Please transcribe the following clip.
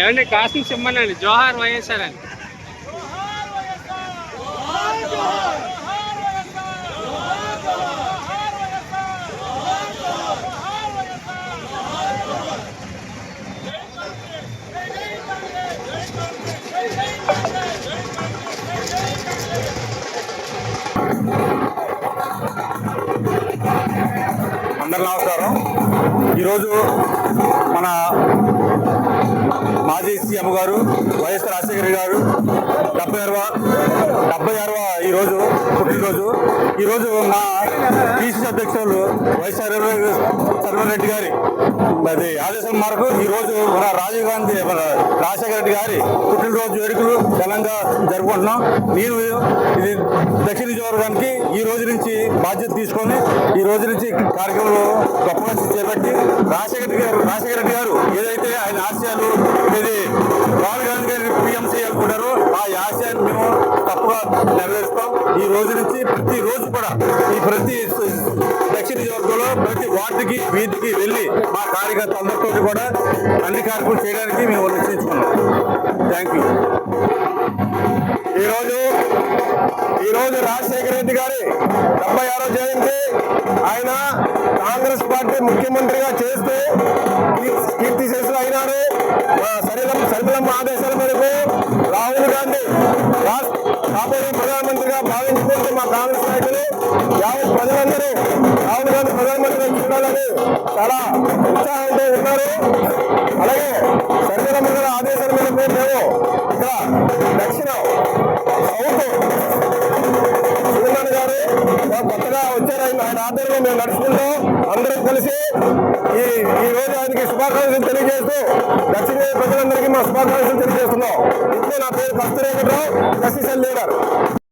ఏమండి కాసిన సింహనండి జోహార్ వైఎస్ఆర్ అండి. అందరు నమస్కారం. ఈరోజు మన డెబ్బై ఆరవ డెబ్బై ఆరవ ఈరోజు పుట్టినరోజు. ఈరోజు మా టీసీ అధ్యక్షులు వైఎస్ఆర్ సర్వరెడ్డి గారి అది ఆదేశం మేరకు ఈరోజు మన రాజీవ్ గాంధీ మన రాజశేఖర రెడ్డి గారి పుట్టినరోజు వేడుకలు ఘనంగా జరుపుకుంటున్నాం. నేను ఇది దక్షిణ నియోజకవర్గానికి ఈ రోజు నుంచి బాధ్యత తీసుకొని ఈ రోజు నుంచి కార్యక్రమంలో గొప్పగా చేపట్టి రాజశేఖర గారు రాజశేఖర రెడ్డి గారు ఏదైతే తప్పుగా నెరవేరుస్తాం. ఈ రోజు నుంచి ప్రతి రోజు కూడా ఈ ప్రతి దక్షిణ నియోజకవర్గంలో ప్రతి వార్డుకి వీధికి వెళ్ళి మా కార్యకర్తలందరితో కూడా అన్ని కార్యక్రమాలు చేయడానికి మేము నిశ్చయించుకున్నాం. థ్యాంక్ యూ ఈరోజు ఈరోజు రాజశేఖర రెడ్డి గారి డెబ్బై ఆరో జయంతి ఆయన కాంగ్రెస్ పార్టీ ముఖ్యమంత్రిగా చేస్తూ కీర్తి- కీర్తి శేషులు అయినారు. మా ఆదేశాల మేరకు రాహుల్ గాంధీ రాష్ట్ర కాబోయే ప్రధానమంత్రిగా భావించుకుంటూ మా కాంగ్రెస్ నాయకులు యావత్ ప్రజలందరూ రాహుల్ గాంధీ ప్రధానమంత్రిగా చూడాలని చాలా ఉత్సాహంతో ఉన్నారు. అలాగే సరిలం మండల ఆదేశాల మేరకు మేము ఇక్కడ దక్షిణ సౌత్ సుబ్రహ్మణ్య గారు కొత్తగా వచ్చారు. ఆయన ఆయన ఆధ్వర్యంలో మేము నడుచుకుంటాం అందరం కలిసి ఈ ఈ రోజు ఆయనకి శుభాకాంక్షలు తెలియజేస్తూ దక్షిణ ప్రజలందరికీ మా శుభాకాంక్షలు తెలియజేస్తున్నాం. ఇప్పుడు నా పేరు కస్తూరి వెంకట్రావు ఎస్సీసీ లీడర్.